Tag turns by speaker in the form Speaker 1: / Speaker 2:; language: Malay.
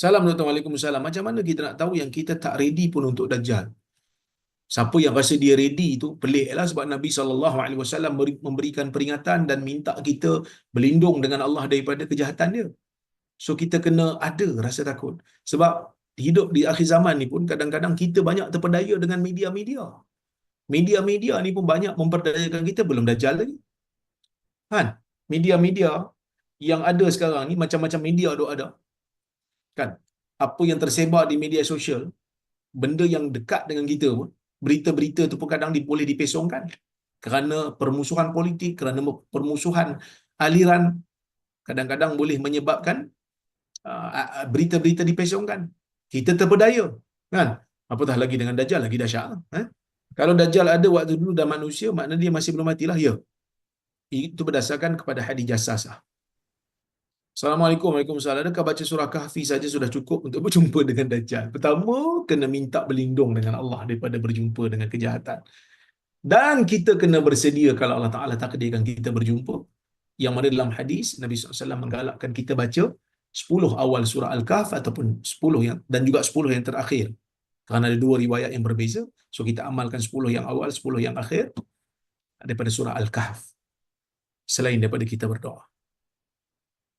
Speaker 1: Salam Dr. Waalaikumsalam. Macam mana kita nak tahu yang kita tak ready pun untuk Dajjal? Siapa yang rasa dia ready tu peliklah sebab Nabi SAW memberikan peringatan dan minta kita berlindung dengan Allah daripada kejahatan dia. So kita kena ada rasa takut. Sebab hidup di akhir zaman ni pun kadang-kadang kita banyak terpedaya dengan media-media. Media-media ni pun banyak memperdayakan kita belum dajjal lagi. Kan? Media-media yang ada sekarang ni macam-macam media ada. Kan? Apa yang tersebar di media sosial, benda yang dekat dengan kita pun, berita-berita tu pun kadang boleh dipesongkan. Kerana permusuhan politik, kerana permusuhan aliran, kadang-kadang boleh menyebabkan uh, berita-berita dipesongkan. Kita terpedaya. Kan? Apatah lagi dengan Dajjal, lagi dahsyat. Eh? Kalau Dajjal ada waktu dulu dan manusia, maknanya dia masih belum matilah. Ya. Itu berdasarkan kepada hadis jasasah. Assalamualaikum Waalaikumsalam. Adakah baca surah kahfi saja sudah cukup untuk berjumpa dengan Dajjal? Pertama, kena minta berlindung dengan Allah daripada berjumpa dengan kejahatan. Dan kita kena bersedia kalau Allah Ta'ala takdirkan kita berjumpa. Yang mana dalam hadis, Nabi SAW menggalakkan kita baca 10 awal surah Al-Kahf ataupun 10 yang dan juga 10 yang terakhir. Kerana ada dua riwayat yang berbeza. So kita amalkan 10 yang awal, 10 yang akhir daripada surah Al-Kahf. Selain daripada kita berdoa.